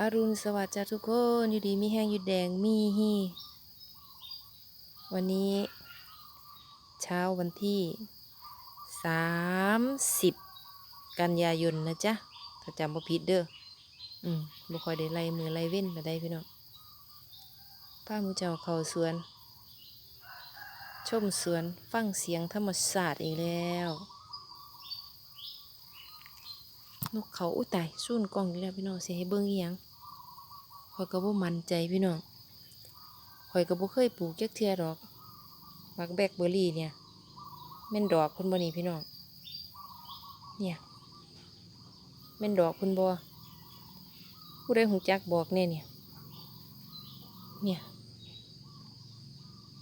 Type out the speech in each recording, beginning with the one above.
อรุณสวัสดิ์จ้าทุกคน อยู่ดีมีแห้งอยู่แดงมีฮีวันนี้ เช้าวันที่สามสิบกันยายนนะจ๊ะ ถ้าจำบ่ผิดเด้อ อืมบ่ค่อยได้ไล่มือไล่เว้นมาได้พี่น้องป้ามูเจ้าเข้าสวน ชมสวน ฟังเสียงธรรมศาสตร์อีกแล้ว นกเขาอุ้ยตายสุ่นกล้องอีกแล้วพี่น้องสิให้เบิ่งอีหยังข่อยก็บ่มั่นใจพี่น้องข่อยก็บ่เคยปลูกจักเทื่อดอกบักแบล็คเบอร์รี่เนี่ยแม่นดอกเพิ่นบ่นี่พี่น้องเนี่ยแม่นดอกเพิ่นบ่ผู้ใดหูจักบอกแน่เนี่ยเนี่ย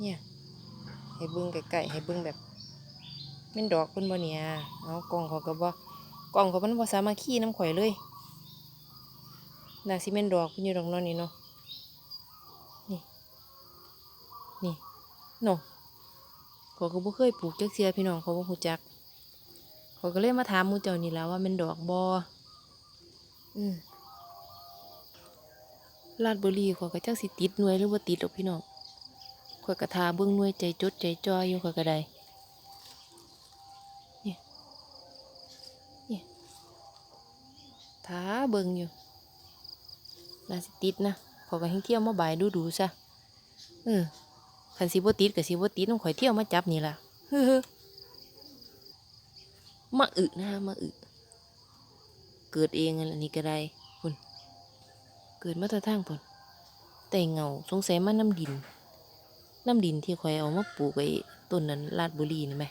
เนี่ยให้เบิ่งใกล้ๆให้เบิ่งแบบแม่นดอกเพิ่นบ่เนี่ยเอากล้องเขาก็บ่ กล่องของมันบ่สามารถขี้น้ำข่อยเลยนาสิแม่นดอกเพิ่นอยู่ดอกเนอนนี่เนาะนี่นี่เนาะขอก็บ่เคยปลูกจักเทื่อพี่น้องเขาบ่ฮู้จักขอก็เลยมาถามมูเจ้านี่แล้วว่าม่นดอกบ่อืมลาดบุรีขอยก็จักสิติดหน่วยหรือบ่าติดดอกพี่น้องขอยก็ทาเบิ่งหน่วยใจจดใจจ่ออยู่ขอยก็ได้ ท้าเบิงอยู่น่าสิติดนะขอยก็ให้เที่ยวมาบ่ายดูดูๆซะเออคันสิบ่ติดกับสิบ่ติดต้องข่อยเที่ยวมาจับนี่ล่ะเฮ้อมาอึนะมาอึเกิดเองอันนี้ก็ได้พุ่นเกิดมาตะทางพุ่นแต่เงาสงสัยมาน้ำดิน น้ำดินที่ข่อยเอามาปลูกไว้ต้นนั้นลาดบุรีนี่ไหม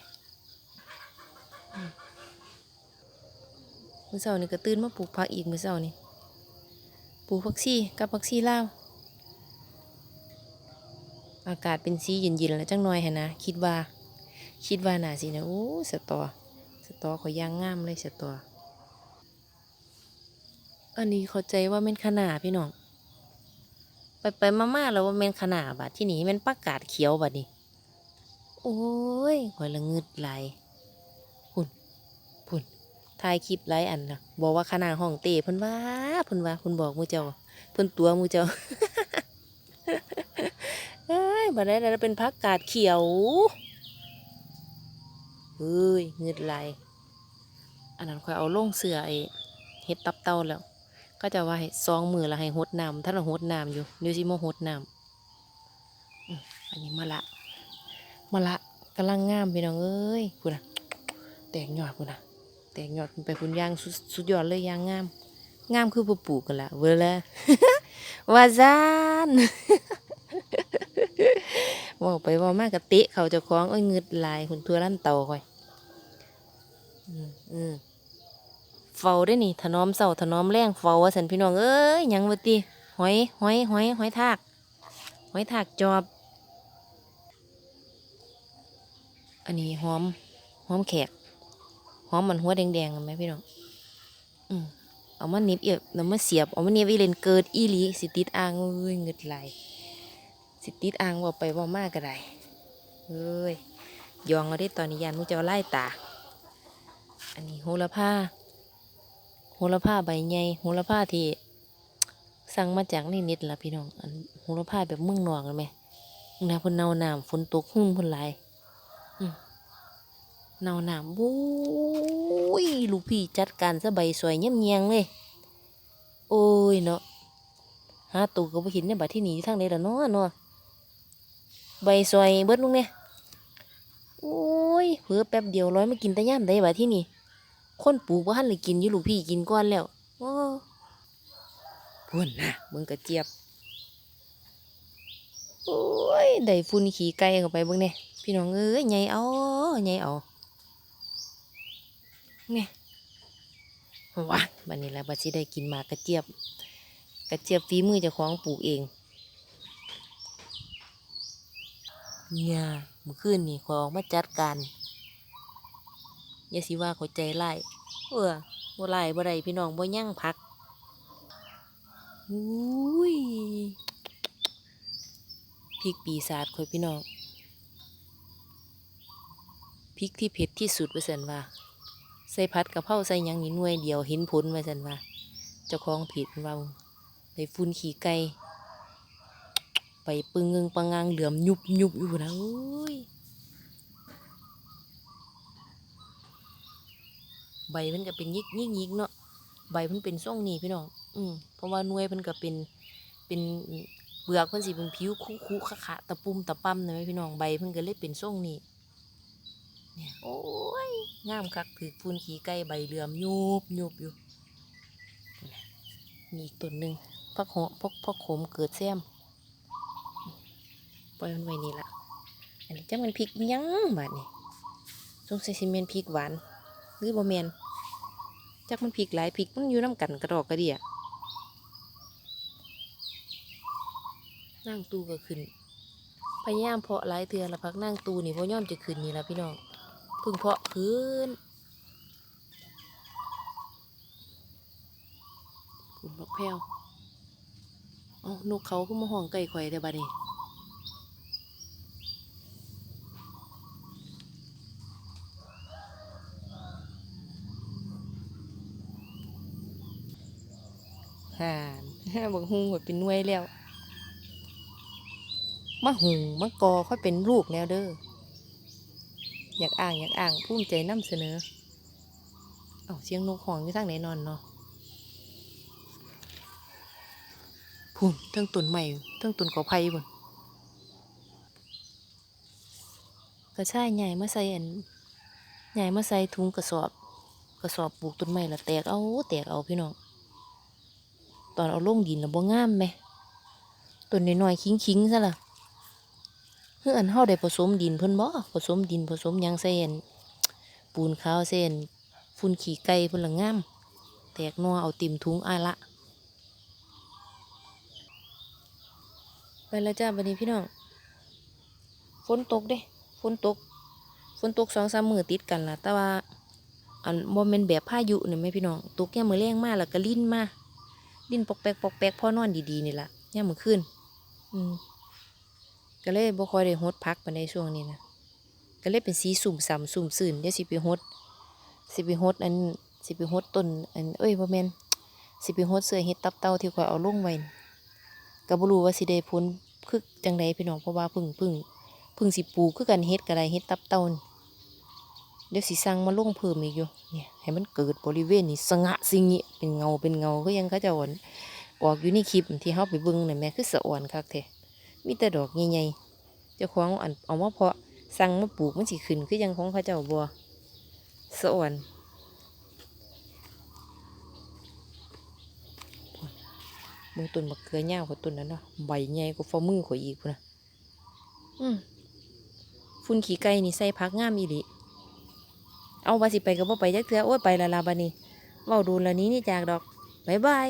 มื้อเช้านี่ก็ตื่นมาปลูกผักอีกมื้อเช้านี่ปลูกผักชีกับผักชีลาวอากาศเป็นสีเย็นๆแล้วจังหน่อยหั่นนะคิดว่า คิดว่าน่าสินะโอ้สตอสตอข่อย่างงามเลยสตออันนี้เข้าใจว่าแม่นขนาพี่น้องไปไปมาๆแล้วว่าแม่นขนาบัดที่นี่แม่นประกาศเขียวบัดนี้โอ้ยข่อยละงึดไหล ถ่ายคลิปไลฟ์อันนะบอกว่าขนาดห้องเต้เพิ่นว่าเพิ่นว่าเพิ่นบอกมูเจ้าเพิ่นตัวมูเจ้าเอ้ยบัดนี้เราเป็นพักกาดเขียวเฮ้ยเงืดไหลอันนั้นค่อยเอาลงเสือไอ้เฮ็ดตับเต้าแล้ว ก็จะว่าให้ซองมือละให้หดน้ำถ้าเราหดน้ำอยู่เดี๋ยวสิมหดน้ำอันนี้มะละมะละกำลังงามพี่น้องเอ้ยพูดนะแตกหยอดพูดนะ แตกยอดขึ้นไปคุณยางสุดสุดยอดเลยยางงาม งามคือบ่ปลูกกันละเวละว่าซานว่าไปว่ามากกะเตะเขาจะคล้องเอ้ยเงืดลายคุณทัวลั่นเตาค่อยอืมอืมเฝ้าได้นี่ ถนอมเสาถนอมแรงเฝ้าว่าสันพี่น้องเอ้ยยังวะติหอยหอยหอยหอยทากหอยทากจอบ อันนี้หอมหอมแขก อมมันหัวแดงๆไหมพี่น้องอืมเอามาหนิบเอียบแล้วมาเสียบเอามาเนียบอีเลนเกิดอีลีสิติดอ่างเอ้ยเงึดไหลสิติดอ่างว่าไปว่ามากก็ได้เอ้ยยองเอาได้ตอนนี้ยานมุจะไล่ตา อันนี้โหระพาโหระพาใบใหญ่โหระพาที่สั่งมาจากในเน็ตละพี่น้องอันโหระพาแบบเมืองนอกเลยไหมนะพุ่นเนาน้ำฝนตกหุ่มพุ่นไหล เนาหนามบุ้ยลูกพี่จัดการซะใบสวยเยี่ยมเยียงเลย โอ้ยเนาะหาตูก็บ่เห็นในบัดที่หนีทางใดล่ะเนาะเนาะใบสวยเบิดลุงเนี่ยโอ้ยเผือแป๊บเดียวร้อยมากินแต่ย่ามได้บัดที่นี่คนปลูกบ่ทันเลยกินอยู่ลูกพี่กินก่อนแล้วโอ้พุ่นนะมึงกระเจี๊ยบโอ้ยได้ฝุ่นขี้ไก่เข้าไปเบิ่งเนี่ยพี่น้องเอ้ยใหญ่เอาใหญ่เอา นี่ว้าบันนี้แหละบัดสิได้กินมากระเจี๊ยบ กระเจี๊ยบฝีมือเจ้าของปลูกเองเนี่ยมื่อคืนนี่ขอยออกมาจัดการอย่าสิว่าเขอยใจไล่เออบ่ไล่บ่ได้พี่น้องบ่ยั่งพักอุ้ยพริกปีศาจข่อยพี่น้องพริกที่เผ็ดที่สุดว่าซั่นว่า ใส่ผัดกะเพราใส่หยังนี่หน่วยเดียวเห็นผลว่าซั่นว่าเจ้าของผิดว่าได้ฝุ่นขี่ไก่ไปปึงเงงปังงางเหลือมยุบยุบอยู่นะโอ้ยใบมันก็เป็นยิกยิกยิกเนาะใบมันเป็นทรงนี่พี่น้องอืมเพราะว่าหน่วยมันก็เป็นเป็นเปลือกมันสิเป็นผิวคุคุขะขะตะปุ่มตะปั๊มนะพี่น้องใบมันก็เลยเป็นทรงนี่เนี่ยโอ้ย งามคักถือฝุ่นขี่ไก่ใบเหลือมยุบยุบอยู่มีอีกต้นหนึ่งพักหอพักพักโขมเกิดแซมปล่อยมันไว้นี่ละอันนี้จังมันพริกยังบาดนี่สงสัยสิเมนพริกหวาน หรือบ่แมนจักมันพริกหลายพริกมันอยู่น้ำกันกระดอกกระเดียนั่งตู้ก็ขึ้นพยายามเพาะหลายเทือละพักนั่งตูนี่พ่ย่อมจะขึ้นนี่ละพี่น้อง พึ่งเพาะขึ้นคุณบักแพวเอ้านกเขาก็มาห้องไก่ข่อยแต่บัดนี้ห่านบักฮุงข่อยเป็นน่วยแล้วมะหุงมะกอค่อยเป็นลูกแล้วเด้อ อยากอ่างอยากอ่างภูมิใจนำเสนอ เอาเสียงนกหองอยู่ทางไหนนอนเนาะพุ่นทั้งต้นใหม่ทั้งต้นกอไผ่พุ่นกระชายใหญ่มาใส่อันใหญ่มาใส่ถุงกระสอบกระสอบปลูกต้นไม้ละแตกเอาแตกเอาพี่น้องตอนเอาลงดินล้วบ่งามไหมต้นน้อยๆคิงๆซะล่ะ เฮืออันเฮาได้ผสมดินเพิ่นบ่ผสมดินผสมหยังใส่อันปูนขาวใส่อันฝุ่นขี้ไก่เพิ่นละงาม แตกนัวเอาติ่มถุงอายละ ไปแล้วจ้าบันนี้พี่น้องฝนตกเด้ฝนตกฝนตกสองสามมือติดกันล่ะ แต่ว่าอันบ่แม่นแบบพายุนี่แม่พี่น้องตกแย่มือแรงมากแล้วก็ลิ้นมาลิ้นปอกแปกปอกแปกพ่อนอนดีๆนี่ล่ะย่ามมือขึ้นอืม ก็เลยบ่ค่อยได้ฮดพักปานในช่วงนี้นะก็เลยเป็นสีสุ่มสำสุ่มสื่นเดี๋ยวสิไปฮดสิไปฮดอันสิไปฮดต้นอันเอ้ยบ่แม่นสิไปฮดเสื้อเฮ็ดตับเต่าที่ข่อยเอาลงไว้น่ะก็บ่รู้ว่าสิได้ผลคือจังไดพี่น้องเพราะว่าพึ่งพึ่งพึ่งสิปลูกคือกันเฮ็ดก็ได้เฮ็ดตับเต้าเดี๋ยวสิสั่งมาลงเพิ่มอีกอยู่เนี่ยให้มันเกิดบริเวณนี้สงะสิงิเป็นเงาเป็นเงาคือยังเขาจะอ่อนออกอยู่ในคลิปที่เฮาไปเบิ่งน่ะแม่คือสะอ่อนคักแท้ มีแต่ดอกใหญ่ๆเจ้าของอันเอามาเพาะสั่งมาปลูกมันสิขึ้นคือยังของเขาเจ้าบ่สะอ่อนเบิ่งต้นมะเขือยาวกว่าต้นนั้นเนาะใบใหญ่กว่าฝ่ามือข่อยอีกพุ่นนะอืมฝุ่นขี้ไก่นี่ใส่พักงามอีหลีเอาว่าสิไปก็บ่ไปจักเทือโอ้ยไปละลาบัดนี้เว้าดูละนี้นี่จากดอก บ๊ายบาย